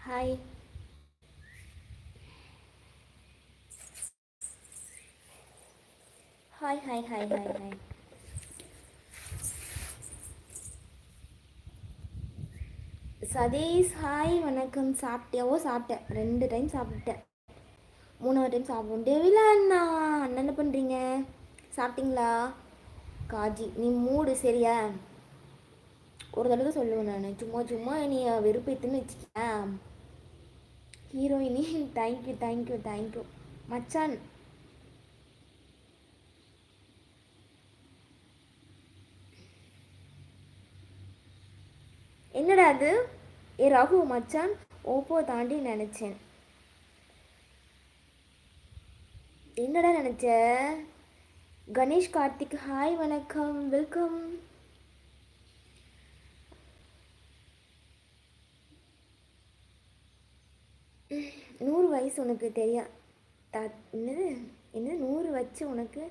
Hi hi hi hi hi hi Satish hi வணக்கம். சாப்பிட்டியாவோ? சாப்பிட்டேன். ரெண்டு டைம் சாப்பிட்டேன் மூணாவது டைம் சாப்பிடும் டெவிலா அண்ணா அண்ணன் என்ன பண்ணுறீங்க சாப்பிட்டீங்களா? காஜி நீ மூடு சரியா? ஒரு தடவை சொல்லுவேன் நான். சும்மா சும்மா நீ வெறுப்பேத்துன்னு வச்சுக்கேன். ஹீரோயினி. தேங்க்யூ தேங்க்யூ தேங்க்யூ மச்சான். என்னடா அது? ஏ ரகு மச்சான். ஓப்போ தாண்டி நினச்சேன். என்னடா நினச்ச? கணேஷ் கார்த்திக் ஹாய் வணக்கம் வெல்கம் நூறு வயசு உனக்கு தெரியா தா என்னது? என்னது? நூறு வச்சு உனக்கு?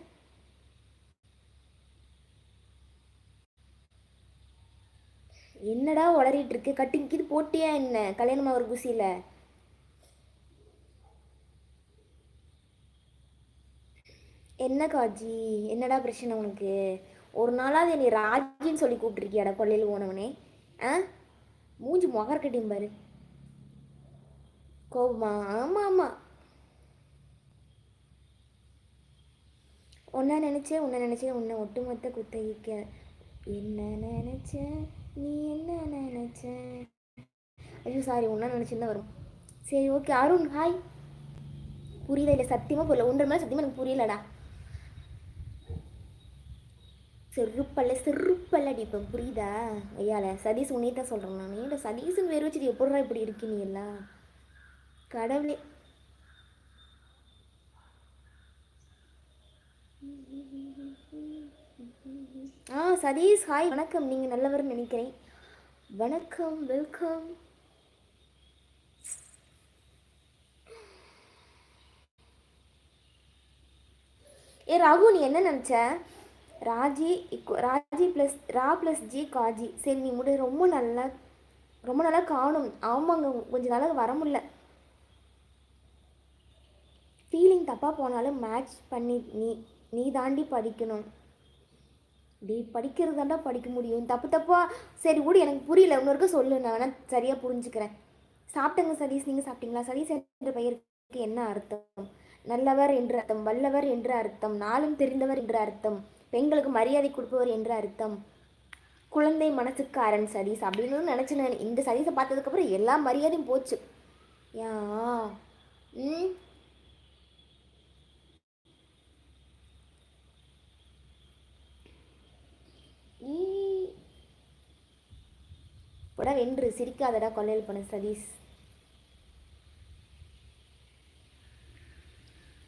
என்னடா உளறிட்டு இருக்கு? கட்டிங் இது போட்டியா என்ன? கல்யாணம் ஒரு குசியில்? என்ன காஜி? என்னடா பிரச்சனை உனக்கு? ஒரு நாளாவது என்னை ராஜின்னு சொல்லி கூப்பிட்டுருக்கியாடா கொள்ளையில் போனவனே ஆ? மூஞ்சி முகர் கட்டியும் பாரு. கோபமா ஆமாம் ஆமாம் ஒன்றா நினச்சேன் உன்னை நினச்சேன் உன்னை ஒட்டுமொத்த குத்தகிக்க. என்ன நினச்ச? நீ என்ன நினச்ச? ஐயோ சாரி ஒன்றா நினச்சிருந்தா வரும். சரி ஓகே அருண் ஹாய் புரியல இல்லை சத்தியமாக புரியல. ஒன்றரை மேலே சத்தியமாக எனக்கு புரியலடா. செருப்பல்ல செருப்பல்ல அடிப்பேன் புரியுதா? ஐயால சதீஷ் உன்னே தான் சொல்கிறேன் நான் ஏன்டா வேறு வச்சுட்டு எப்படா இப்படி இருக்கு நீ எல்லாம்? கடவுளே. ஆ சதீஷ் ஹாய் வணக்கம். நீங்கள் நல்லவர்னு நினைக்கிறேன். வணக்கம் வெல்கம் ஏ ராகு நீ என்ன நினச்ச? ராஜி ராஜி ப்ளஸ் ரா ப்ளஸ் ஜி காஜி. சரி நீ முடி ரொம்ப நல்லா ரொம்ப நல்லா காணும். ஆமாங்க கொஞ்ச நாளாக வர முடியல. ஃபீலிங் தப்பாக போனாலும் மேட்ச் பண்ணி நீ நீ தாண்டி படிக்கணும். டே படிக்கிறது தாண்டா படிக்க முடியும். தப்பு தப்பாக சரி விடு எனக்கு புரியல. இன்னொருக்க சொல்லு நான் வேணால் சரியாக புரிஞ்சுக்கிறேன். சாப்பிட்டங்க சதீஷ். நீங்கள் சாப்பிட்டீங்களா? சதீஷ் என்ற பெயருக்கு என்ன அர்த்தம்? நல்லவர் என்று அர்த்தம் வல்லவர் என்று அர்த்தம் நாளும் தெரிந்தவர் என்று அர்த்தம் பெண்களுக்கு மரியாதை கொடுப்பவர் என்று அர்த்தம். குழந்தை மனசுக்காரன் சதீஷ். அப்படின்னு நினச்சி நான் இந்த சதீஷை பார்த்ததுக்கப்புறம் எல்லா மரியாதையும் போச்சு. யா ம். ஈ. போடா வென்று. சிரிக்காதடா கொள்ளையில் பண்ண சதீஷ்.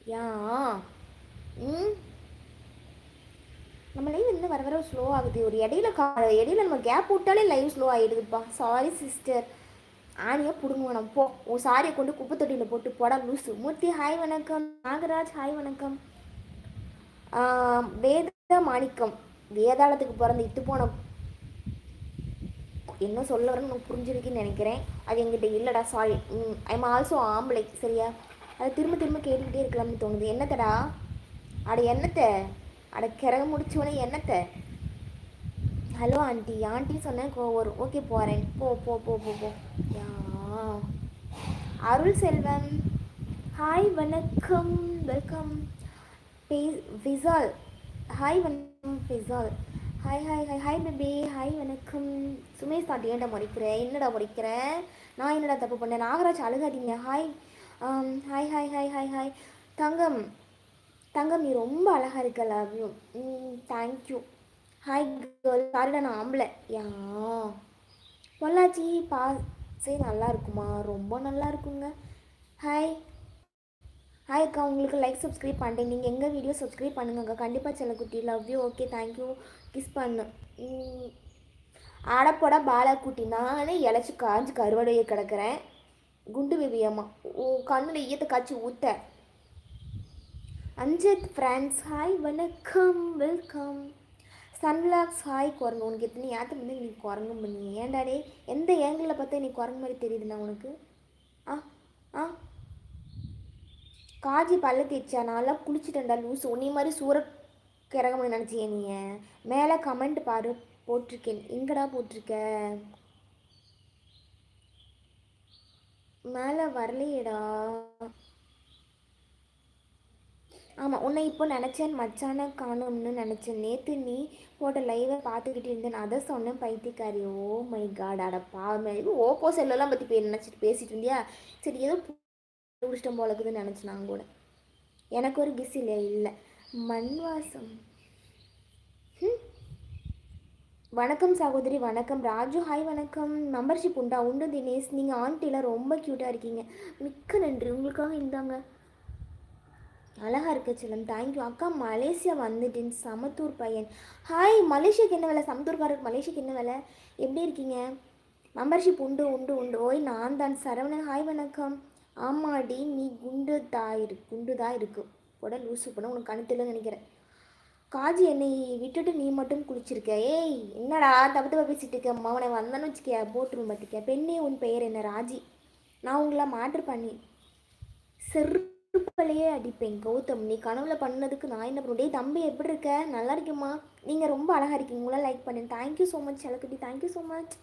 யா. ம். நம்ம லைவ் இன்னும் வர வர ஸ்லோ ஆகுது. ஒரு இடையில கா இடையில நம்ம கேப் விட்டாலே லைவ் ஸ்லோ ஆகிடுதுப்பா சாரி சிஸ்டர் ஆணியாக பிடுங்குவோம் நம்ம. போ. உன் சாரியை கொண்டு குப்பை தொட்டியில் போட்டு போடா லூசு. மூர்த்தி ஹாய் வணக்கம். நாகராஜ் ஹாய் வணக்கம். வேத மாணிக்கம். வேதாளத்துக்கு பிறந்து இட்டு போன என்ன சொல்ல வரேன்னு புரிஞ்சிருக்குன்னு நினைக்கிறேன். அது எங்கிட்ட இல்லைடா சாரி ஐம் ஆல்சோ ஆம்பளை சரியா? அதை திரும்ப திரும்ப கேட்டுக்கிட்டே இருக்கலாம்னு தோணுது. என்னத்தடா? அட என்னத்தை? அட கிறக முடிச்சவனே என்னத்தை? ஹலோ ஆண்டி ஆண்டி சொன்னேன் கோ வரும் ஓகே போகிறேன் போ போ போ போ போ. யா. அருள் செல்வம். ஹாய் வணக்கம். வெல்கம் ஃபிசால் ஹாய் வணக்கம் Fisal hi hi hi hi baby hi வணக்கம். சுமேஷ் தாட்டி ஏன்டா முறைக்கிற? என்னடா முறைக்கிற? நான் என்னடா தப்பு பண்ணேன்? Nagaraj அழுகாதீங்க. Hi hi hi hi hi hi தங்கம். தங்கம் நீ ரொம்ப அழகாக இருக்க love you thank you hi girl சாரிடா நான் ஆம்பளை யா. பொள்ளாச்சி பாசே நல்லா இருக்குமா? ரொம்ப நல்லா இருக்குங்க. ஹாய் ஹாய் அக்கா. உங்களுக்கு லைக் சப்ஸ்கிரைப் பண்ணிட்டேன் நீங்கள் எங்கள் வீடியோ சப்ஸ்கிரைப் பண்ணுங்கக்கா? கண்டிப்பாக செல்லக்குட்டி love you okay thank you kiss பண்ணு. ம், பாலா பாலாக்குட்டி. நானே இழைச்சி காஞ்சு கருவடையை கிடக்கிறேன். குண்டு பேபியம்மா ஓ கண்ணில் ஈயத்தை காய்ச்சி ஊத்த. அஞ்சத் ஃப்ரான்ஸ் ஹாய் வணக்கம் வெல்கம் சன்லாக்ஸ் ஹாய் குரங்கு. உனக்கு எத்தனை ஏற்ற வந்து நீ குரங்கு பண்ணி? ஏன்டாடே எந்த ஏங்கிளில் பார்த்தா நீ குரங்கு மாதிரி தெரியுதுண்ணா உனக்கு? ஆ ஆ. காஜி பல்ல தேய்ச்சா நல்லா குளிச்சுட்டேன்டா லூஸ் உன்னை மாதிரி சூற கிறகம்னு நினச்சிய நீ. மேலே கமெண்ட் பாரு. போட்டிருக்கேன். எங்கடா போட்டிருக்க? மேலே வரலையேடா. ஆமாம் உன்னை இப்போ நினச்சேன். மச்சான காணும்னு நினச்சேன். நேற்று நீ போட்ட லைவை பார்த்துக்கிட்டு இருந்தேன். அதை சொன்னேன் பைத்தியக்காரி. Oh ஓ மை காட் அட பாவமே ஓப்போ செல்லெல்லாம் பற்றி பே நினச்சிட்டு பேசிட்டு இருந்தியா? சரி ஏதோ பிடிச்சிட்டம் போலக்குதுன்னு நினச்சேன் நான் கூட. எனக்கு ஒரு கிஸ் இல்லை இல்லை. மண் வாசம் ம். வணக்கம் சகோதரி வணக்கம். ராஜு ஹாய் வணக்கம். மெம்பர்ஷிப் உண்டா? உண்டு தினேஷ். நீங்கள் ஆண்டிலாம் ரொம்ப க்யூட்டாக இருக்கீங்க. மிக்க நன்றி. உங்களுக்காக இந்தாங்க. அழகாக இருக்க செல்லம். தேங்க்யூ அக்கா மலேசியா வந்துட்டேன். சமத்தூர் பையன். ஹாய் மலேசியாக்கு என்ன வேலை? சமத்தூர்காரருக்கு மலேசியாக்கு என்ன வேலை? எப்படி இருக்கீங்க? மெம்பர்ஷிப் உண்டு உண்டு உண்டு. ஓய் நான் தான். சரவணன் ஹாய் வணக்கம். ஆமாடி நீ குண்டு தான் இரு குண்டு தான் இருக்கு. உடல் லூசு பண்ண உனக்கு கணத்தில்னு நினைக்கிறேன். காஜி என்னை விட்டுட்டு நீ மட்டும் குளிச்சிருக்க ஏய் என்னடா தப்பு தப்பா பேசிட்டு இருக்க? மவனை வந்தான்னு வச்சுக்க போட்டுரும் பார்த்துக்க பெண்ணே உன் பெயர் என்ன ராஜி? நான் உங்களை மாற்று பண்ணி செருப்பலையே அடிப்பேன் கௌதம். நீ கனவுல பண்ணதுக்கு நான் என்ன பண்ணுறேன் தம்பி எப்படி இருக்க? நல்லா இருக்கேம்மா. நீங்கள் ரொம்ப அழகாக இருக்கீங்க. உங்களை லைக் பண்ணேன். தேங்க்யூ ஸோ மச் அழகுட்டி தேங்க்யூ ஸோ மச்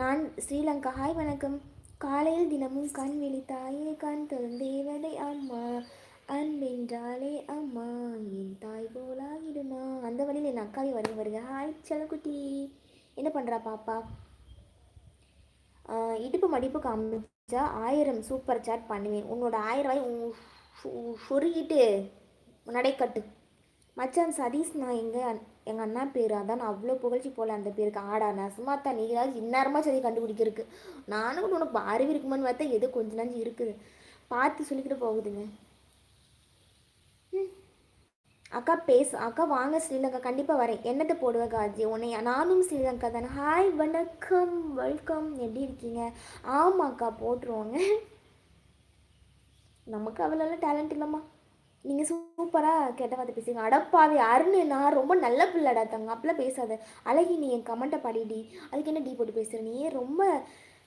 நான் ஸ்ரீலங்கா. ஹாய் வணக்கம். காலையில் தினமும் கண் விழித்தாயே கண் தேவதை அம்மா. அன்பென்றாலே அம்மா என் தாய் போலாகிடுமா? அந்த வழியில் என் அக்காவே வருக. வருது ஹாய் செலக்குட்டி என்ன பண்ணுறா பாப்பா? இடுப்பு மடிப்பு காமிச்சா ஆயிரம் சூப்பர் சாட் பண்ணுவேன். உன்னோட ஆயிரம் ரூபாய் உ- சொருகிட்டு நடைக்கட்டு. மச்சான் சதீஷ் நான் எங்கள் எங்கள் அண்ணா பேர் அதான் அவ்வளோ புகழ்ச்சி போல அந்த பேருக்கு. ஆடா நசுமாத்தா நீ ஏதாவது இந்நேரமாக சரி கண்டுபிடிக்கிறதுக்கு. நானும் கூட உனக்கு அறிவு இருக்குமான்னு பார்த்தா எது கொஞ்ச நாள் இருக்குது. பார்த்து சொல்லிக்கிட்டு போகுதுங்க. ம். அக்கா பேசு. அக்கா வாங்க ஸ்ரீலங்கா. கண்டிப்பாக வரேன். என்னத்தை போடுவ காஜி? உன்னை நானும் ஸ்ரீலங்கா தானே. ஹாய் வணக்கம். வெல்கம் எப்படி இருக்கீங்க? ஆமாக்கா போட்டுருவோங்க. நமக்கு அவ்வளோலாம் டேலண்ட் இல்லைம்மா. நீங்கள் சூப்பராக கெட்ட வார்த்தை பேசுங்க அடப்பாவி அருண் நான் ரொம்ப நல்ல பிள்ளைடா தங்க. அப்படிலாம் பேசாத. அழகி நீ என் கமெண்ட்டை படிடி. அதுக்கு என்ன டீ போட்டு பேசுகிற நீ ரொம்ப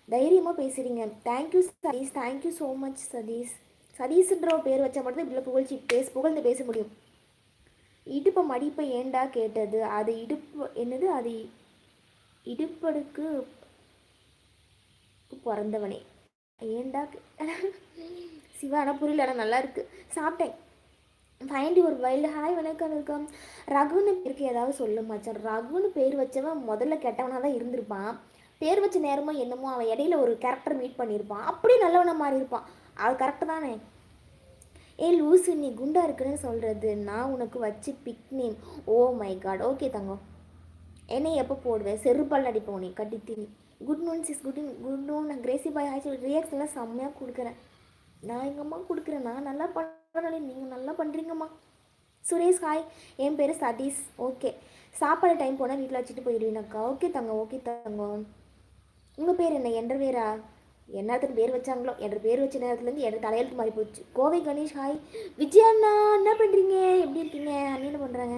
தைரியமாக பேசுகிறீங்க thank you Satish. Thank you so much Satish. சதீஷ்ன்ற பேர் வச்சா மட்டும் இப்படி புகழ்ச்சி பேச புகழ்ந்து பேச முடியும். இடுப்பை மடிப்பை ஏண்டா கேட்டது? அது இடுப்பு என்னது? அது இடுப்படுக்கு பிறந்தவனே. ஏண்டா கே- சிவா ஆனால் புரியல ஆனால் நல்லா இருக்கு. சாப்பிட்டேன். ஃபைண்டி ஒரு வைல்டு ஹாய் வணக்கம் வணக்கம் ரகுன்னு பேருக்கு ஏதாவது சொல்லு மச்சான். ரகுன்னு பேர் வச்சவன் முதல்ல கெட்டவனாக தான் இருந்திருப்பான். பேர் வச்ச நேரமோ என்னமோ அவன் இடையில ஒரு கேரக்டர் மீட் பண்ணியிருப்பான். அப்படியே நல்லவனாக மாறி இருப்பான். அது கரெக்டு தானே? ஏ லூசு நீ குண்டா இருக்குன்னு சொல்கிறது நான் உனக்கு வச்சு big name oh my god okay தங்கம். என்னை எப்போ போடுவேன் செருப்பால் அடிப்போம் நீ. கட்டி திணி good noon sis good good noon நான் கிரேசி பாய் ஆச்சு ரியாக்ஸ் எல்லாம் செம்மையாக கொடுக்குறேன். நான் எங்கள் அம்மா கொடுக்குறேன். நான் நல்லா பரவாயில்ல நீங்கள் நல்லா பண்ணுறீங்கம்மா சுரேஷ் ஹாய் என் பேர் சதீஷ். ஓகே சாப்பாடு டைம் போனால் வீட்டில் வச்சுட்டு போயிடுவீனாக்கா ஓகே தங்கம் ஓகே தங்கம் உங்கள் பேர் என்ன? என்ற பேரா? என்னத்துக்கு பேர் வச்சாங்களோ? என்ற பேர் வச்ச நேரத்துலேருந்து என்ற தலையெழுத்து மாறி போச்சு. கோவை கணேஷ் ஹாய் விஜய் அண்ணா என்ன பண்ணுறீங்க எப்படி இருக்கீங்க? அண்ணன் என்ன பண்ணுறாங்க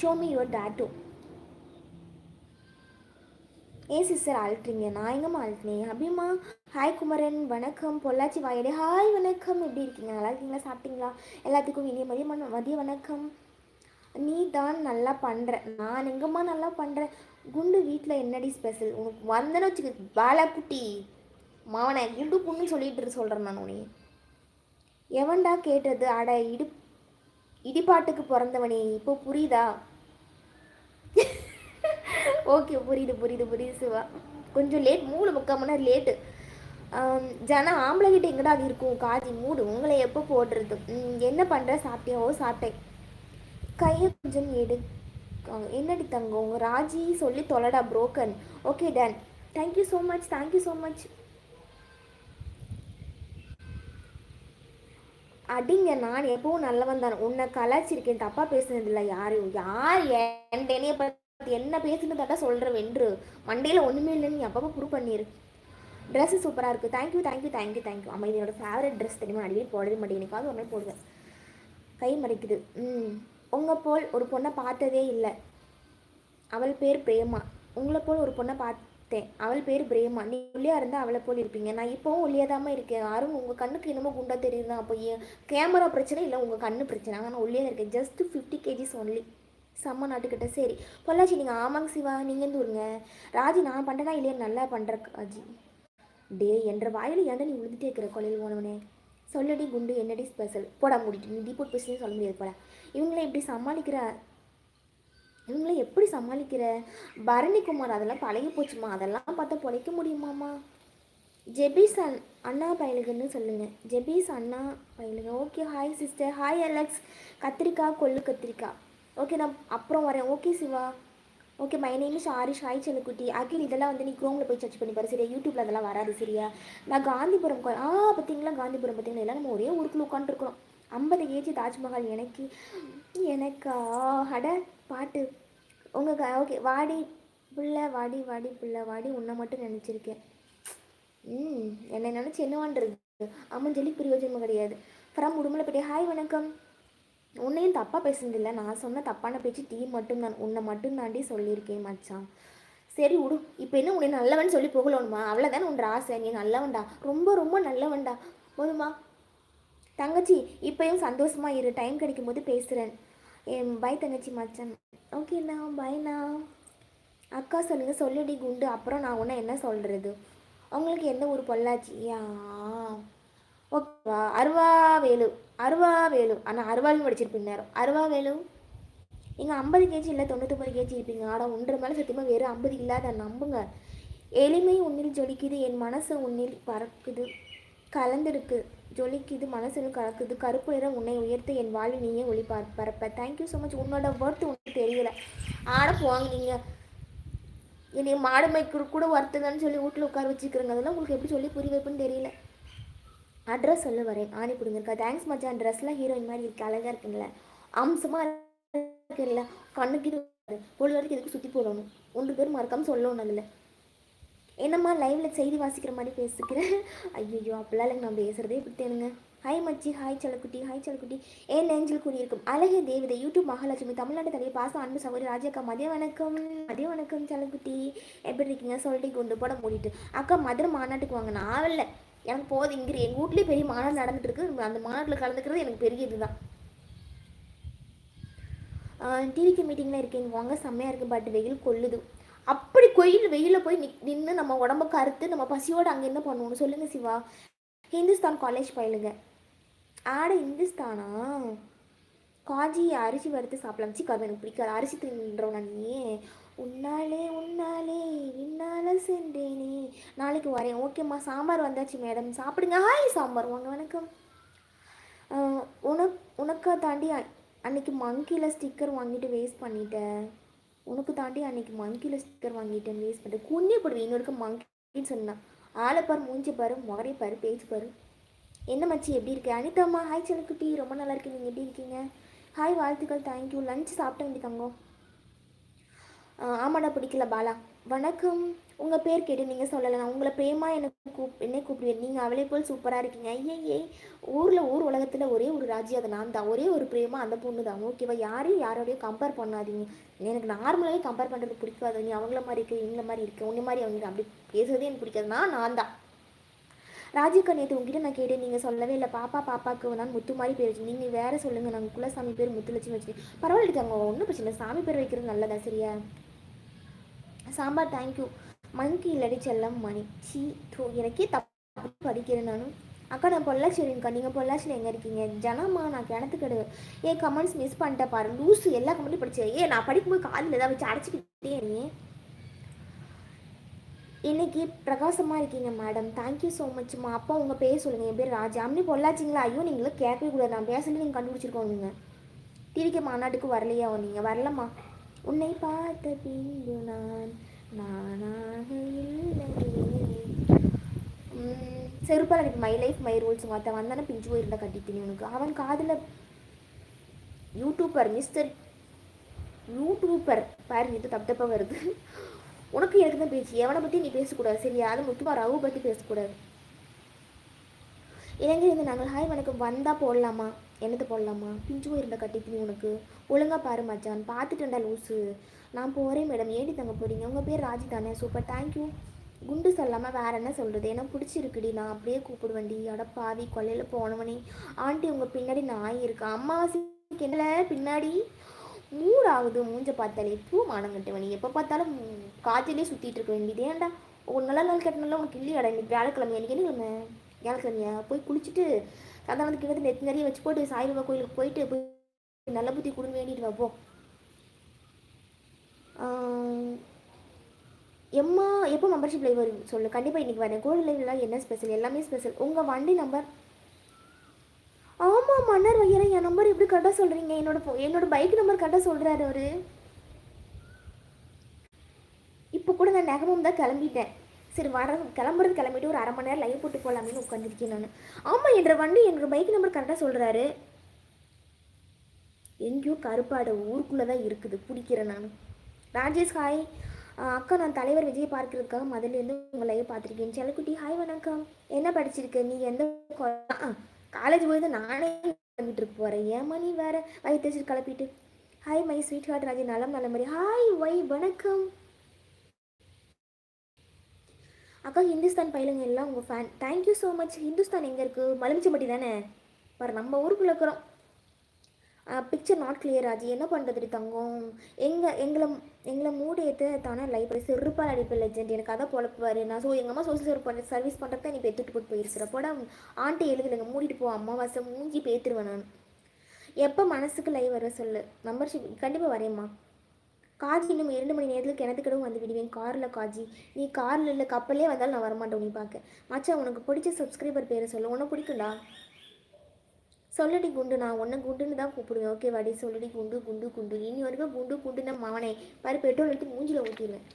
ஷோ மீ யுவர் டாட்டோ ஏன் சிஸ்டர் அழுட்டுறீங்க நான் எங்கம்மா அழுட்டினேன் அபிமா ஹாய் குமரன் வணக்கம். பொள்ளாச்சி வாயடே ஹாய் வணக்கம். எப்படி இருக்கீங்க? நல்லா இருக்கீங்களா? சாப்பிட்டீங்களா? எல்லாத்துக்கும் இனிய மதிய மதிய வணக்கம். நீ தான் நல்லா பண்ணுற நான் எங்கம்மா நல்லா பண்ணுறேன் குண்டு வீட்டில் என்னடி ஸ்பெஷல் உனக்கு வந்தேன்னு வச்சுக்க பாலக்குட்டி மாவனை குண்டு புண்ணுன்னு சொல்லிட்டு சொல்கிறேன் நான் உனே எவன்டா கேட்டது? அட இடு இடிபாட்டுக்கு பிறந்தவனே. இப்போ புரியுதா? ஓகே புரியுது புரியுது புரியுது சிவா. கொஞ்சம் லேட் மூணு முக்கால் மணி நேரம் லேட்டு ஜனா ஆம்பளை கிட்ட எங்கடா அது இருக்கும்? காஜி மூடு உங்களை எப்போ போடுறது? என்ன பண்ணுற சாப்பிட்டியாவோ சாப்பிட்டேன். கையை கொஞ்சம் எடு. என்னடி தங்கம்? உங்கள் ராஜி சொல்லி தொலைடா broken okay done thank you so much thank you so much அடிங்க நான் எப்பவும் நல்லவன் தான். உன்னை கலாச்சிருக்கேன் தப்பாக பேசுனதில்ல யாரும் யார் என்கிட்ட என்னைய என்ன என்ன பேசுனதாட்டா சொல்கிற வென்று. மண்டையில் ஒன்றுமே இல்லைன்னு நீ அப்பப்போ ப்ரூவ் பண்ணிரு. ட்ரெஸ்ஸு சூப்பராக இருக்குது தேங்க்யூ தேங்க்யூ தேங்க்யூ தேங்க்யூ அம்மா இது என்னோட ஃபேவரட் ட்ரெஸ் தெரியுமா? அடிக்கடி போடவே மாட்டேன். எனக்காவது ஒரு நாள் போடுவேன். கை மறைக்குது. ம். உங்கள் போல் ஒரு பொண்ணை பார்த்ததே இல்லை. அவள் பேர் பிரேமா. உங்களை போல் ஒரு பொண்ணை பார்த்தேன். அவள் பேர் பிரேமா. நீ ஒல்லியாக இருந்தால் அவளை போல் இருப்பீங்க. நான் இப்போவும் ஒல்லியாதாம்மா இருக்கேன். யாரும் உங்கள் கண்ணுக்கு என்னமோ குண்டாக தெரியுது அப்போ ஏன்? கேமரா பிரச்சனை இல்லை உங்கள் கண்ணு பிரச்சனை. ஆனால் ஒல்லியாக தான் இருக்கேன். ஜஸ்ட் ஃபிஃப்டி கேஜிஸ் ஒன்லி செம்ம நாட்டுக்கிட்ட. சரி பொள்ளாச்சி நீங்கள் ஆமாங்க சிவா நீங்கள் இருந்து விடுங்க ராஜி நான் பண்ணுறேனா இல்லையா? நல்லா பண்ணுற ராஜி. டே என்ற வாயில் ஏன்டா நீ விழுந்துட்டே இருக்கிற கொலையில் போனவனே? சொல்லடி குண்டு என்னடி ஸ்பெஷல் போடா முடிட்டு. நீ டீபோட் பேசுனே சொல்ல முடியாது போடா. இவங்கள எப்படி சமாளிக்கிற இவங்கள எப்படி சமாளிக்கிற? பரணிக்குமார் அதெல்லாம் பழகி போச்சுமா? அதெல்லாம் பார்த்தா பொழைக்க முடியுமாம்மா ஜெபிஸ் அண் அண்ணா பயலுகன்னு சொல்லுங்க. ஜெபிஸ் அண்ணா பயலுங்க okay hi sister hi Alex கத்திரிக்காய் கொள்ளு கத்திரிக்காய் ஓகே நான் அப்புறம் வரேன். Okay Siva. Okay my name is Arish hi செல்லுக்குட்டி. அகில் இதெல்லாம் வந்து நீ க்ரோமில் போய் சர்ச் பண்ணி பாரு. சரியா? யூடியூப்ல அதெல்லாம் வராது சரியா? நான் காந்திபுரம் ஆ பார்த்தீங்களா காந்திபுரம் பார்த்தீங்களா எல்லாம் நம்ம ஒரே ஊருக்குள்ள உட்காந்துருக்குறோம் ஐம்பது கேஜி தாஜ்மஹால் எனக்கு எனக்கா? அட பாட்டு. உங்கள் ஓகே வாடி புள்ள வாடி வாடி புள்ள வாடி உன்னை மட்டும் நினச்சிருக்கேன். ம் என்னை நினச்சி என்னவான்றது ஆமாம் சொல்லி பிரயோஜனம் கிடையாது. ஃப்ரம் உடுமலைப்பேட்டை. ஹாய் வணக்கம். உன்னையும் தப்பாக பேசுனதில்லை? நான் சொன்ன தப்பான பேச்சு டீ மட்டும்தான். உன்னை மட்டும் தாண்டி சொல்லியிருக்கேன் மச்சான். சரி விடு. இப்போ என்ன உன்னை நல்லவன் சொல்லி புகழணுமா? அவ்வளோதானே உன்ற ஆசை. நீ நல்லவன்டா. ரொம்ப ரொம்ப நல்லவன்டா. போதுமா? தங்கச்சி இப்பயும் சந்தோஷமாக இரு. டைம் கிடைக்கும் போது பேசுகிறேன் என் பாய் தங்கச்சி மச்சான். ஓகேண்ணா பாய்ண்ணா அக்கா சொல்லுங்கள் சொல்லுடி குண்டு. அப்புறம் நான் உன்னை என்ன சொல்கிறது உங்களுக்கு எந்த ஊர் பொள்ளாச்சியா ஓகேவா? அருவாவேலு அருவாவேலு ஆனால் அருவாள்னு படிச்சிருப்பீங்க நேரம். அருவாவேலு நீங்கள் ஐம்பது கேஜி இல்லை தொண்ணூத்தொம்பது கேஜி இருப்பீங்க. ஆனால் ஒன்றரை மேலே சத்தியமாக வேறு ஐம்பது இல்லாத நம்புங்க. எளிமை உன்னில் ஜொலிக்குது என் மனசு உன்னில் பறக்குது கலந்துருக்கு. ஜொலிக்குது மனசில் கலக்குது. கருப்பு நிறம் உன்னை உயர்த்து என் வாழ்வு நீயே ஒளி பர பரப்ப. தேங்க்யூ ஸோ மச் உன்னோட ஒர்த்து உனக்கு தெரியல. ஆட போவாங்க நீங்கள் என்னை மாடு மைக்கு கூட ஒர்த்துதான்னு சொல்லி வீட்டில் உட்கார வச்சுக்கிறேங்க. அதெல்லாம் உங்களுக்கு எப்படி சொல்லி புரிய வைப்புன்னு தெரியல. அட்ரஸ் சொல்ல வரேன். ஆணி பிடிங்கிருக்கா தேங்க்ஸ் மச்சான். ட்ரெஸ்லாம் ஹீரோயின் மாதிரி இருக்கு. அழகாக இருக்குங்கள அம்சமாக இருக்குல்ல கண்ணுக்கு இது பொழுது வரைக்கும் இதுக்கு சுற்றி போடணும்? ஒன்று பேர் மறக்காமல் சொல்லணும் அதில் என்னம்மா லைவில் செய்தி வாசிக்கிற மாதிரி பேசிக்கிறேன் ஐயோ அப்படிலாம் இல்லைங்க. நான் பேசுகிறதே இப்படித்தேனுங்க. ஹாய் மச்சி. ஹாய் சலக்குட்டி ஹாய் சலக்குட்டி ஏன் நெஞ்சில் கூடியிருக்கும் அழகிய தேவதை யூடியூப் மகாலட்சுமி தமிழ்நாடு தலைவர் பாச அன்பு சகோதரி ராஜாக்கா மதிய வணக்கம். மதிய வணக்கம் சலக்குட்டி எப்படி இருக்கீங்க? சொல்லிட்டு கொண்டு போட மூடிட்டு. அக்கா மதுரை மாநாட்டுக்கு வாங்க. நான் ஆகலை எனக்கு போதும் இங்கே எங்கள் வீட்லேயே பெரிய மாநாடு நடந்துட்டு இருக்கு அந்த மாநாட்டில் கலந்துக்கிறது எனக்கு பெரிய இதுதான். டிவிக்கு மீட்டிங்கில் இருக்கீங்க வாங்க செம்மையாக இருக்குது பட் வெயில் கொல்லுது அப்படி கொயில் வெயிலில் போய் நிக் நின்று நம்ம உடம்ப கருத்து நம்ம பசியோடு அங்கே என்ன பண்ணுவோம் சொல்லுங்க சிவா. ஹிந்துஸ்தான் காலேஜ் பயிலுங்க. ஆட இந்துஸ்தானா காஜி அரிசி வறுத்து சாப்பிடலாம். சிக்கா எனக்கு பிடிக்காது. அரிசி தின்றோம் நான் உன்னாலே உன்னாலே இன்னால சென்றேனே. நாளைக்கு வரேன். ஓகேம்மா சாம்பார் வந்தாச்சு மேடம் சாப்பிடுங்க. ஹாய் சாம்பார். வாங்க வணக்கம். உனக்கு உனக்கா தாண்டி அன்னைக்கு மங்கியில் ஸ்டிக்கர் வாங்கிட்டு வேஸ்ட் பண்ணிட்டேன். உனக்கு தாண்டி அன்னைக்கு மங்கியில் ஸ்டிக்கர் வாங்கிட்டேன் வேஸ்ட் பண்ணிட்டேன். குஞ்சு போடுவேன் இன்னொருக்கு மங்கின்னு சொன்னான் ஆளை பாரு மூஞ்சி பாரு முகரை பாரு பேச்சு பாரு. என்ன மச்சி எப்படி இருக்கு? அனிதாம்மா ஹாய் செல்லக்குட்டி ரொம்ப நல்லா இருக்கு நீங்கள் எப்படி இருக்கீங்க? ஹாய் வாழ்த்துக்கள். தேங்க்யூ லஞ்ச் சாப்பிட்டேன் தங்கம். ஆமாடா பிடிக்கல பாலா. வணக்கம். உங்கள் பேர் கேட்டு நீங்கள் சொல்லலை. நான் உங்களை பிரேமா எனக்கு கூப் என்ன கூப்பிடுவேன். நீங்கள் அவளே போல் சூப்பராக இருக்கீங்க. ஐயே ஊரில் ஊர் உலகத்தில் ஒரே ஒரு ராஜி அது நான் தான். ஒரே ஒரு பிரேமா அந்த பொண்ணு தான். ஓகேவா யாரையும் யாரோடையும் கம்பேர் பண்ணாதீங்க. எனக்கு நார்மலாகவே கம்பேர் பண்ணுறது பிடிக்காது. நீ அவங்கள மாதிரி இருக்கு இவங்கள மாதிரி இருக்கு. உன்ன மாதிரி அவங்க அப்படி பேசுறதே எனக்கு பிடிக்காது. நான் நான் தான். ராஜீவ்கா நேற்று உங்ககிட்ட நான் கேட்டேன். நீங்கள் சொல்லவே இல்லை. பாப்பா பாப்பாவுக்கு நான் முத்து மாதிரி பேர் வச்சு நீங்கள் வேறு சொல்லுங்கள் நாங்கள் குலசாமி பேர் முத்துலட்சுமி வச்சு பரவாயில்ல இருக்காங்க ஒன்றும் பிரச்சனை இல்லை. சாமி பேர் வைக்கிறது நல்லதா சரியா? சாம்பார் தேங்க்யூ மங்கி இல்லடி செல்லம் மணி. சி தூ எனக்கே தப்பு படிக்கிறேன் நானும் அக்கா நான் பொள்ளாச்சிக்கா நீங்கள் பொள்ளாச்சியில் எங்கே இருக்கீங்க? ஜனமா நான் கிணத்துக்கடு ஏன் கமெண்ட்ஸ் மிஸ் பண்ணிட்டேன் பாரு. லூஸு எல்லா கமெண்ட்டும் படித்தேன் ஏன் நான் படிக்கும்போது காதில் ஏதாவது வச்சு அடைச்சிக்கிட்டே நீ. இன்னைக்கு பிரகாசமாக இருக்கீங்க மேடம் தேங்க்யூ ஸோ மச்மா அப்பா உங்கள் பேர் சொல்லுங்கள் என் பேர் ராஜா. அம்மனி பொள்ளாச்சிங்களா? ஐயோ நீங்களும் கேட்கவே கூடாது. நான் பேசுறது நீங்கள் கண்டுபிடிச்சிருக்கோம் நீங்கள் டிவிக்கு மாநாட்டுக்கு வரலையா நீங்கள் வரலம்மா. உன்னை பார்த்த பின்பு நான் நானாக இல்லையே உம், செருப்பால் எனக்கு மை லைஃப் மை ரூல்ஸ் மாற்ற வந்தானே பிஞ்சு போயிருந்தா கட்டித்தினி உனக்கு அவன் காதில் யூடியூபர் மிஸ்டர் யூடியூபர் பாரு இது தப்பு தப்பாக வருது உனக்கு எனக்கு தான் பேச்சு எவனை பற்றி நீ பேசக்கூடாது சரியா அது முத்துமா ரவு பற்றி பேசக்கூடாது இலங்கையிலிருந்து நாங்கள் ஹாய் வணக்கம் வந்தால் போடலாமா என்னது போடலாமா பிஞ்சு இருந்த கட்டிக்கு உனக்கு ஒழுங்காக பாரு மச்சான் பார்த்துட்டேன்டா லூஸு நான் போகிறேன் மேடம் ஏடி தங்க போகிறீங்க உங்கள் பேர் ராஜி தானே சூப்பர் தேங்க்யூ குண்டு சொல்லாமல் வேறு என்ன சொல்கிறது ஏன்னா பிடிச்சிருக்குடி. நான் அப்படியே கூப்பிடுவேன்டி. அட பாவி கொல்லையில் போனவனே. ஆண்டி உங்கள் பின்னாடி நாய் இருக்கு. அம்மாவாசைக்கு என்ன? பின்னாடி மூடாகுது ஆகுது மூஞ்ச பார்த்தாலே பூ மானங்கட்டுவனி எப்போ பார்த்தாலும் காய்ச்சலே சுற்றிட்டு இருக்க வேண்டியது. ஏன்டா? ஒரு நல்ல நாள் கட்டினால உனக்கு இல்லையாடா? இன்னைக்கு வியாழக்கிழமை. எனக்கு என்ன வியாழக்கிழமையா? போய் குளிச்சுட்டு கதானத்துக்கு வந்து நெத்து நிறைய வச்சு போட்டு சாய்பாபா கோயிலுக்கு போயிட்டு போய் நல்ல புத்தி கொடுங்க வேண்டிட்டு வா போ. எம்மா எப்போ மெம்பர்ஷிப் லைவ் வரும்? சொல்லு. கண்டிப்பாக இன்றைக்கி வரேன் கோல்டு லைவ்லாம் என்ன ஸ்பெஷல் எல்லாமே ஸ்பெஷல் உங்கள் வண்டி நம்பர் ஆமாம் மன்னர் வையரா என் நம்பர் எப்படி கரெக்டாக சொல்கிறீங்க என்னோட என்னோட பைக் நம்பர் கரெக்டாக சொல்கிறாரு அவர். இப்போ கூட நான் நகமும் தான் கிளம்பிட்டேன். சரி வர கிளம்புறது கிளம்பிட்டு ஒரு அரை மணி நேரம் லைவ் போட்டு போகலாமேன்னு உட்காந்துருக்கேன் நான். ஆமாம் என்ற வண்டி என்னோட பைக் நம்பர் கரெக்டாக சொல்கிறாரு எங்கேயோ கருப்பாடு ஊருக்குள்ளே தான் இருக்குது. பிடிக்கிறேன் நான். ராஜேஷ் ஹாய் அக்கா நான் தலைவர் விஜய் பார்க்கறதுக்காக முதல்லேருந்து உங்கள் லைவ் பார்த்துருக்கேன். செல்லக்குட்டி ஹாய் வணக்கம். என்ன படிச்சிருக்க? நீ எந்த காலேஜ் போய் நானே வந்துட்டு இருக்க போகிறேன் ஏமா நீ வேற? வயிற்று வச்சு கிளப்பிட்டு. Hi my sweetheart Raji. நலம் நல்ல மாதிரி ஹாய் வை வணக்கம். அக்கா ஹிந்துஸ்தான் பயிலுங்க எல்லாம் உங்கள் fan thank you so much Hindustan எங்கே இருக்குது மலிமிச்சம்பட்டி தானே? பாரு நம்ம ஊருக்குள்ளே இருக்கிறோம். பிக்சர் நாட் கிளியர் ஆச்சு. என்ன பண்ணுறது தங்கம்? எங்கள் எங்களை எங்களை மூடி ஏற்ற தானே லைப்ரரி செருப்பால் அடிப்பு லெஜெண்ட் எனக்கு அதை பொழப்புவார் நான் ஸோ எங்கள் அம்மா சோசியல் சர்வீஸ் சர்வீஸ் பண்ணுறத நீ பெற்றுட்டு போட்டு போயிருக்கிற போட. ஆண்டி எழுதுலங்க மூடிட்டு போ. அம்மாவாசை மூஞ்சி பேத்துருவேன் நான். எப்போ மனசுக்கு லைவ் வர சொல்லு. மெம்பர்ஷிப் கண்டிப்பாக வரேம்மா காஜி இன்னும் இரண்டு மணி நேரத்தில் கிணத்துக்கிடவும் வந்து விடுவேன். காரில் காஜி. நீ காரில் இல்லை கப்பலே வந்தாலும் நான் வரமாட்டேன் நீ பார்க்க. மச்சா உனக்கு பிடிச்ச சப்ஸ்கிரைபர் பேரை சொல்லு. உனக்கு பிடிக்கும்டா. சொல்லடி குண்டு நான் உன்னை குண்டுன்னு தான் கூப்பிடுவேன். ஓகே வாடி சொல்லடி குண்டு குண்டு குண்டு. இனி வரைக்கும் குண்டு குண்டுன்னு மவனே பாரு பெட்ரோல் எடுத்து மூஞ்சில் ஊற்றிடுவேன்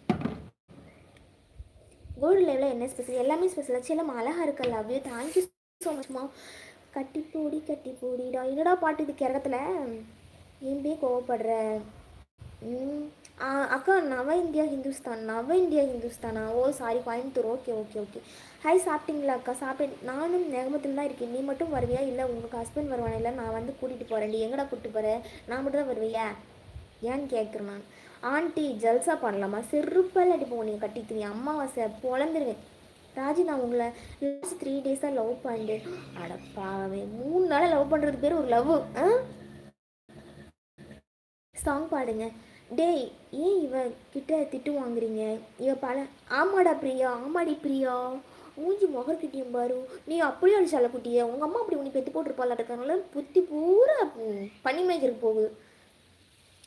கோல்டு லைவில் என்ன ஸ்பெஷல் எல்லாமே ஸ்பெஷல் சில அழகா இருக்கு love you thank you so மச்மா கட்டி போடி கட்டி போடிடா. என்னடா பாட்டு இது கிறகத்தில் ஏன் போய் கோவப்படுற? ம், அக்கா நவ இந்தியா ஹிந்துஸ்தான். நவ இந்தியா ஹிந்துஸ்தானா? ஓ sorry Coimbatore. Okay okay okay. Hi சாப்பிட்டீங்களா அக்கா? சாப்பிட்டேன். நானும் நேகமத்தில் தான் இருக்கேன். நீ மட்டும் வருவியா? இல்லை உங்களுக்கு ஹஸ்பண்ட் வருவானே? இல்லை நான் வந்து கூட்டிகிட்டு போகிறேன் நீ எங்கடா கூப்பிட்டு போகிற நான் மட்டும் தான் வருவியா? ஏன்னு கேட்குறேன் நான். ஆண்டி ஜல்சா பண்ணலாமா? செருப்பால் அடிப்போம் நீங்கள் கட்டிக்குவீங்க அம்மாவாசை பொழந்துருவேன். ராஜி நான் உங்களை லாஸ்ட் த்ரீ டேஸாக லவ் பண்ணிட்டு அடப்பாவே மூணு நாளாக லவ் பண்ணுறது பேர் ஒரு லவ் ஆ? சாங் பாடுங்க. டேய் ஏன் இவன் கிட்ட திட்டு வாங்குறீங்க? இவன் பல ஆமாடா பிரியா ஆமாடி பிரியா. மூஞ்சி முகர்கிட்டியும் பாரு. நீ அப்படியே ஒரு குட்டிய. உங்கள் அம்மா அப்படி உனி பெத்து போட்டிருப்பாள் புத்தி பூரா ம், போகுது.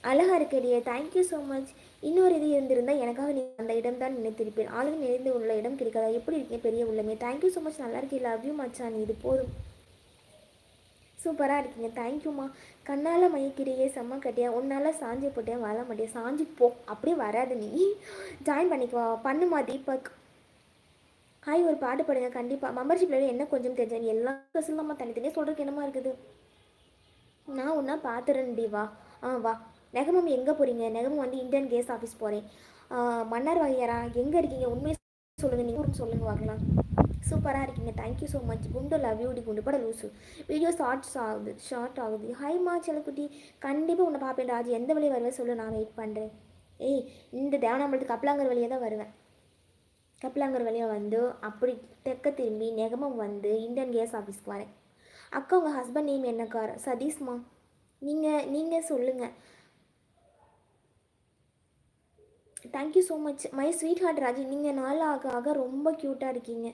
அழகாக இருக்கடியே. தேங்க்யூ ஸோ மச் இன்னொரு இது இருந்திருந்தா எனக்காக நீ அந்த இடம் தான் நினைத்திருப்பேன். ஆளுங்க நிறைந்து உள்ள இடம் கிடைக்காதா? எப்படி இருக்கீங்க பெரிய உள்ளமே? தேங்க்யூ ஸோ மச் நல்லா இருக்கே. லவ் யூ மச்சான். இது போதும். சூப்பராக இருக்கீங்க. தேங்க்யூம்மா கண்ணால் மயக்கிறியே செம்ம கட்டியா. உன்னால் சாஞ்சி போட்டேன் வர மாட்டியா? சாஞ்சி போ. அப்படியே வராது நீ. ஜாயின் பண்ணிக்குவா. பண்ணுமா தீபக்? ஹாய் ஒரு பாட்டு பாடுங்க. கண்டிப்பாக மெம்பர்ஷிப்பில் என்ன கொஞ்சம் தெரிஞ்சேன் எல்லா சொல்லாமா தனித்தனியாக சொல்கிறதுக்கு என்னமா இருக்குது? நான் ஒன்றா பார்த்துறேன்டி வா ஆ வா. நெகமம் எங்கே போகிறீங்க நெகமம் வந்து இந்தியன் கேஸ் ஆஃபீஸ் போகிறேன் மன்னர் வாங்கியாரா எங்கே இருக்கீங்க? உண்மையை சொல்லுங்கள் நீங்கள் சொல்லுங்கள் வரலாம் சூப்பராக இருக்கீங்க. தேங்க்யூ ஸோ மச் குண்டு லவ் யூடி குண்டு பட லூசு. வீடியோ ஷார்ட்ஸ் ஆகுது ஷார்ட் ஆகுது. ஹைமா செல்லக்குட்டி. கண்டிப்பாக உன்னை பார்ப்பேன் ராஜ். எந்த வழி வருவேன் சொல்லு நான் வெயிட் பண்ணுறேன் ஏய் இந்த தேவனாம்பலத்துக்கு கப்பலாங்கர் வழியாக தான் வருவேன். கப்பலாங்கர் வழியாக வந்து அப்படி தெக்க திரும்பி நெகமம் வந்து இந்தியன் கேஸ் ஆஃபீஸ்க்கு வரேன். அக்கா உங்கள் ஹஸ்பண்ட் நேம் என்னக்கா? சதீஷ்மா நீங்கள் நீங்கள் சொல்லுங்கள் thank you so much my sweetheart Raji நீங்கள் நாள் ஆக ஆக ரொம்ப க்யூட்டாக இருக்கீங்க.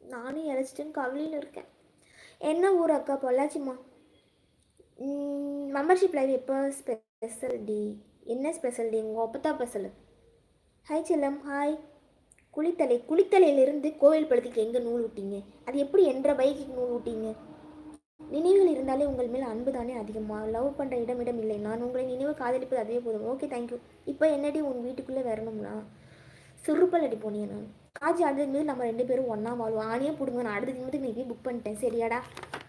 நானும் இழைச்சிட்டுன்னு கவலையில் இருக்கேன். என்ன ஊர் அக்கா பொள்ளாச்சிம்மா? மெம்பர்ஷிப் லைவ் எப்போ ஸ்பெஷல் டே என்ன ஸ்பெஷல் டே உங்கள் ஒப்பத்தா ஸ்பெஷல் ஹாய் செல்லம் ஹாய் குளித்தலை குளித்தலையிலிருந்து கோவில் படத்துக்கு எங்கே நூல் விட்டீங்க அது எப்படி என்ற பைக்குக்கு நூல் விட்டீங்க நினைவுகள் இருந்தாலே உங்கள் மேல் அன்பு தானே அதிகமாக லவ் பண்ணுற இடம் இடம் இல்லை. நான் உங்களை நினைவு காதலிப்பது அதுவே போதும். ஓகே தேங்க்யூ இப்போ என்னடி உன் வீட்டுக்குள்ளே வரணும்னா? சுருப்பல் அடி போனியா நான். காஜி அடுத்தது நம்ம ரெண்டு பேரும் ஒன்றா வாழ்வோம். ஆணியே பிடுங்க நான் அடுத்த நிமிடத்துக்கு நீ போய் புக் பண்ணிட்டேன். சரியாடா?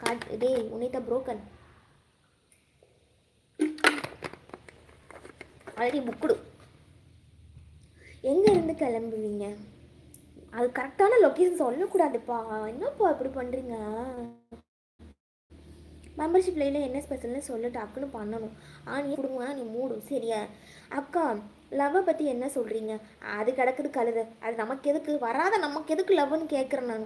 கா டேய் உன்னைத்த புரோக்கன் ஆல்ரெடி புக்குடு எங்கே இருந்து கிளம்புவீங்க? அது கரெக்டான லொக்கேஷன் சொல்லக்கூடாதுப்பா. என்னப்பா இப்படி பண்ணுறீங்க மெம்பர்ஷிப் லைனில் என்ன ஸ்பெஷல்னு சொல்லு டக்குன்னு பண்ணணும். ஆனியே நீ கொடுங்கன்னா நீ மூடும் சரியா? அக்கா லவ்வை பற்றி என்ன சொல்கிறீங்க அது கிடக்குது கழுத. அது நமக்கு எதுக்கு? வராத நமக்கு எதுக்கு லவ்னு கேட்குறேன் நான்.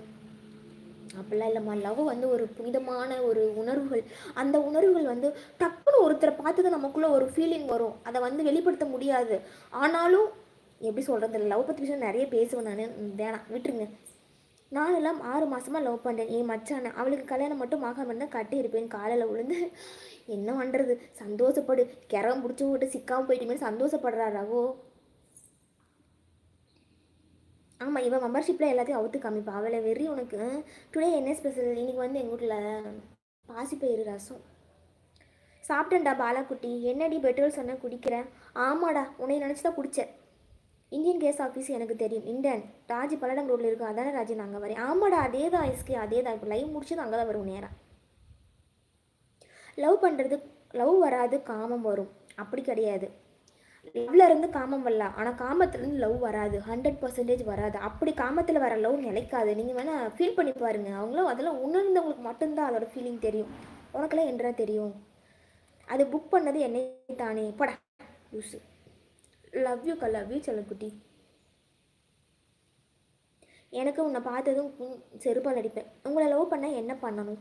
அப்படிலாம் இல்லைம்மா. லவ் வந்து ஒரு புனிதமான ஒரு உணர்வுகள். அந்த உணர்வுகள் வந்து டக்குன்னு ஒருத்தரை பார்த்தது நமக்குள்ளே ஒரு ஃபீலிங் வரும். அதை வந்து வெளிப்படுத்த முடியாது. ஆனாலும் எப்படி சொல்கிறது லவ் பற்றி விஷயம் நிறைய பேசுவேன் நான். வேணாம். விட்டுருங்க. நான் எல்லாம் ஆறு மாதமாக லவ் பண்ணுறேன் என் மச்சான. அவளுக்கு கல்யாணம் மட்டும் ஆகாமல் இருந்தால் கட்டி இருப்பேன் காலையில் விழுந்து என்ன பண்ணுறது சந்தோஷப்படு. கிரம் பிடிச்சி விட்டு சிக்காமல் போயிட்டுமே சந்தோஷப்படுறா ரவோ ஆமாம் இவன் மெம்பர்ஷிப்பில் எல்லாத்தையும் அவுத்து காமிப்பா. அவளை வெறி உனக்கு. டுடே என்ன ஸ்பெஷல் இன்னைக்கு வந்து எங்கள் வீட்டில் பாசிப்பயிறு ரசம். சாப்பிட்டேன்டா பாலாக்குட்டி. என்னடி பெட்ரோல் சொன்ன குடிக்கிறேன் ஆமாடா உன்னை நினச்சி தான் குடித்தேன் இந்தியன் கேஸ் ஆஃபீஸ் எனக்கு தெரியும். இந்தியன் ராஜி பல்லடம் ரோட்டில் இருக்கும் அதானே ராஜி அங்கே வரேன். ஆமாடா அதே தான் ஐஸ்கே அதே தான் இப்போ லைவ் முடிச்சது அங்கே தான் வரும் நேரம் லவ் பண்ணுறது லவ் வராது காமம் வரும். அப்படி கிடையாது. லவ்ல இருந்து காமம் வரலாம். ஆனால் காமத்துலேருந்து லவ் வராது. ஹண்ட்ரட் பர்சன்டேஜ் வராது. அப்படி காமத்தில் வர லவ் நிலைக்காது. நீங்கள் வேணால் ஃபீல் பண்ணி பாருங்க. அவங்களும் அதெல்லாம் உணர்ந்தவங்களுக்கு மட்டும்தான் அதோட ஃபீலிங் தெரியும். உனக்கெல்லாம் என்ன தெரியும்? அது புக் பண்ணது என்னை தானே படா லூசு லவ் யூ க லவ் யூ செல்லக்குட்டி. எனக்கு உன்னை பார்த்ததும் செருப்பால் அடிப்பேன். உங்களை லவ் பண்ணால் என்ன பண்ணணும்?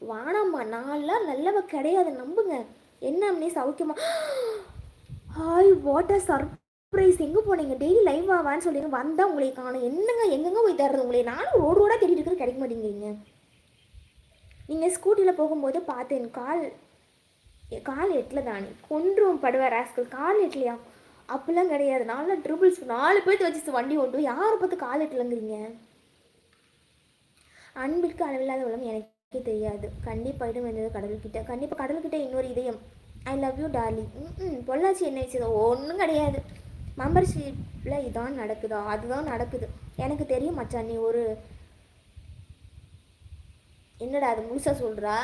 வானாம்மா நான்லாம் நல்லவ கிடையாது நம்புங்க. என்ன அம்னே சௌக்கியமா? ஹாய் வாட் அ சர்ப்ரைஸ் எங்கே போனீங்க? டெய்லி லைவ் ஆவான்னு சொல்லி வந்தால் உங்களை காணும். என்னங்க எங்கெங்க போய் தர்றது உங்களை? நானும் ரோடு ரோடாக தேடிட்டு இருக்கிறது கிடைக்க மாட்டேங்கிறீங்க. நீங்கள் ஸ்கூட்டியில் போகும்போது பார்த்தேன் கால் கால் எட்டில் தானே? கொன்றும் படுவார் ராஸ்கள் கால் எட்டலையா? அப்படிலாம் கிடையாது. நாலு ட்ரிபிள்ஸ் நாலு பேர்த்து வச்சு வண்டி ஓட்டும் யாரை பார்த்து கால் எட்டலங்கிறீங்க? அன்பிற்கு அளவில்லாத உலகம் எனக்கு தெரியாது. கண்டிப்பாக இடம் இருந்தது கடவுள்கிட்ட. கண்டிப்பாக கடவுள்கிட்ட இன்னொரு இதயம். ஐ லவ் யூ டார்லிங் ம் பொள்ளாச்சி என்ன விஷயம்? ஒன்றும் கிடையாது. மெம்பர்ஷிப்பில் இதான் நடக்குதா. அதுதான் நடக்குது. எனக்கு தெரியும் மச்சான் நீ ஒரு என்னடா அது முழுசாக சொல்கிறா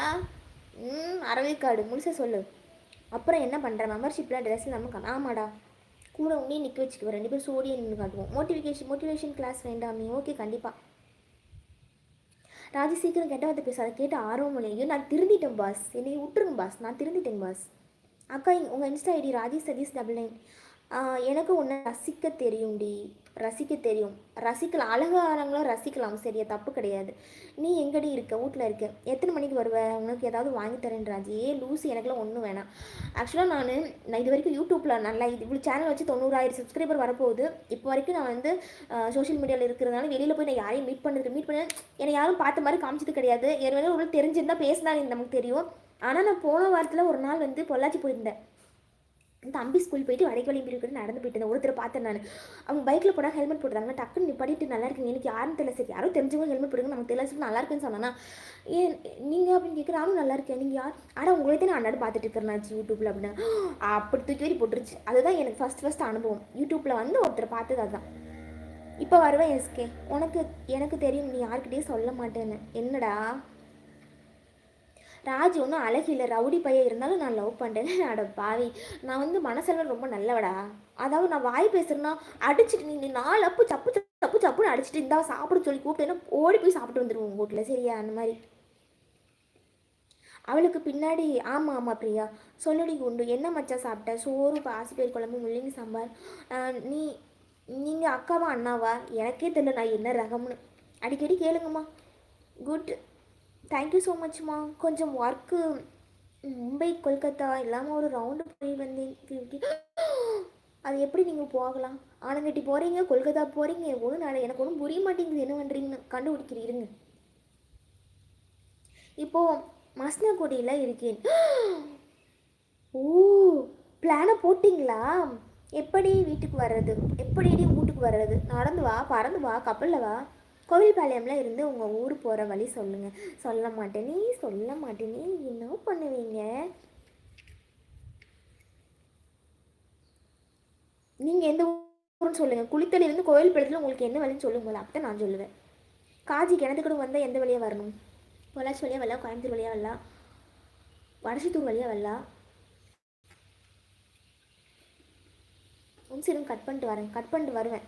ம் அரவேக்காடு முழுசாக சொல்லு. அப்புறம் என்ன பண்ணுற மெம்பர்ஷிப்பில் ட்ரெஸ் நம்ம ஆமாடா. கூட உன்னே நிற்க வச்சுக்குவோம் ரெண்டு பேரும் சோடியை நின்று காட்டுவோம். மோட்டிவேஷன் மோட்டிவேஷன் கிளாஸ் வேண்டாமே. ஓகே கண்டிப்பாக ராஜி சீக்கிரம் கெட்ட வார்த்தை பேசாத கேட்டு ஆர்வம் இல்லை நான் திருந்திட்டேன் பாஸ் என்னை விட்டுருங்க பாஸ் நான் திருந்திட்டேன் பாஸ் அக்கா உங்கள் insta ID Raji Satish double nine எனக்கு ஒன்று ரசிக்க தெரியும்டி. ரசிக்க தெரியும். ரசிக்கலாம். அழகானவங்களும் ரசிக்கலாம். சரியா தப்பு கிடையாது. நீ எங்கடி இருக்க? வீட்டில் இருக்க. எத்தனை மணிக்கு வருவ? உனக்கு ஏதாவது வாங்கி தரேன் ராஜி. ஏ லூசி எனக்குலாம் ஒன்றும் வேணாம். ஆக்சுவலாக நான் நான் இது வரைக்கும் யூடியூப்பில் நல்லா இது இவ்வளோ சேனல் வச்சு தொண்ணூறாயிரம் சப்ஸ்கிரைபர் வரப்போகுது. இப்போ வரைக்கும் நான் வந்து சோஷியல் மீடியாவில் இருக்கிறதுனால வெளியில் போய் நான் யாரையும் மீட் பண்ணுறது மீட் பண்ண என்னை யாரும் பார்த்த மாதிரி காமிச்சது கிடையாது. ஏற்கனவே ஒரு தெரிஞ்சிருந்தால் பேசினா நமக்கு தெரியும். ஆனால் நான் போன வாரத்தில் ஒரு நாள் வந்து பொள்ளாச்சி போயிருந்தேன். தம்பி ஸ்கூல் போயிட்டு வடைக்கு வழி போயிட்டு நடந்து போயிட்டு இருந்தேன். ஒருத்தர் பார்த்தேன் நான். அவங்க பைக்கில் போனால் ஹெல்மெட் போடுறாங்க டக்குன்னு நிப்பாட்டிட்டு நல்லா இருக்குங்க. எனக்கு யாரும் தெரியல. சரி யாரும் தெரிஞ்சவங்க ஹெல்மெட் போடுங்க நமக்கு தெரியல. சொல்லி நல்லா இருக்குன்னு சொன்னேன்னா ஏன் நீங்கள் அப்படின்னு கேட்குற நானும் நல்லா இருக்கேன். நீங்கள் யார்? ஆனால் உங்களை தான் நான் அன்னாடி பார்த்துட்டு இருக்கிறேன் யூடியூப்பில் அப்படின்னு. அப்படி தூக்கி வரி போட்டுருச்சு. அதுதான் எனக்கு ஃபஸ்ட் ஃபஸ்ட் அனுபவம். யூடியூப்பில் வந்து ஒருத்தர் பார்த்தது அதுதான். இப்போ வருவேன் எஸ்கே. உனக்கு எனக்கு தெரியும். நீ யார்கிட்டயும் சொல்ல மாட்டேன்னு. என்னடா? ராஜ் ஒன்றும் அழகில்லை ரவுடி பையன் இருந்தாலும் நான் லவ் பண்ணுறேன் அட பாவி. நான் வந்து மனசெல்லாம் ரொம்ப நல்லவடா. அதாவது நான் வாய் பேசுகிறேன்னா அடிச்சிட்டு நீ நாலு அப்பு சப்பு சப்பு சப்புன்னு அடிச்சிட்டு இந்தா சாப்பிட சொல்லி கூப்பிட்டேன்னா ஓடி போய் சாப்பிட்டு வந்துடுவோம் உங்கள் வீட்டில் சரியா? அந்த மாதிரி. அவளுக்கு பின்னாடி ஆமாம் ஆமாம் பிரியா. சொல்லுடி உண்டு என்ன மச்சான் சாப்பிட்ட? சோறு பாசிப்பயிர் குழம்பு முள்ளங்கி சாம்பார். நீ நீங்கள் அக்காவா அண்ணாவா? எனக்கே தெரியல நான் என்ன ரகம்னு. அடிக்கடி கேளுங்கம்மா. குட் தேங்க்யூ ஸோ மச்மா கொஞ்சம் ஒர்க்கு மும்பை கொல்கத்தா இல்லாமல் ஒரு ரவுண்டு போய் வந்தேன் அது எப்படி நீங்கள் போகலாம்? ஆனங்கட்டி போகிறீங்க கொல்கத்தா போகிறீங்க ஒன்றும் நட எனக்கு ஒன்றும் புரிய மாட்டேங்குது. என்ன பண்ணுறீங்கன்னு கண்டுபிடிக்கிறீருங்க இப்போது மஸ்னகுடியில் இருக்கேன். ஓ பிளானை போட்டிங்களா? எப்படி வீட்டுக்கு வர்றது? எப்படி வீட்டுக்கு வர்றது? நடந்து வா பறந்து வா கப்பலில் வா. கோவில்பாளையம்ல இருந்து உங்கள் ஊர் போகிற வழி சொல்லுங்கள் சொல்ல மாட்டேனே. சொல்ல மாட்டேனே. என்ன பண்ணுவீங்க? நீங்கள் எந்த ஊருன்னு சொல்லுங்கள் குளித்தலிருந்து கோவில் உங்களுக்கு என்ன வழின்னு சொல்லுங்கள் அப்போ நான் சொல்லுவேன். காஜி கிணத்துக்கூட வந்தால் எந்த வழியாக வரணும்? பொள்ளாச்சி வழியாக வரலாம் கோயம்புத்தூர் வழியாக வரலாம் வடசித்தூர் வழியாக வரலாம் ஒன் சரி கட் பண்ணிட்டு வரேன். கட் பண்ணிட்டு வருவேன்.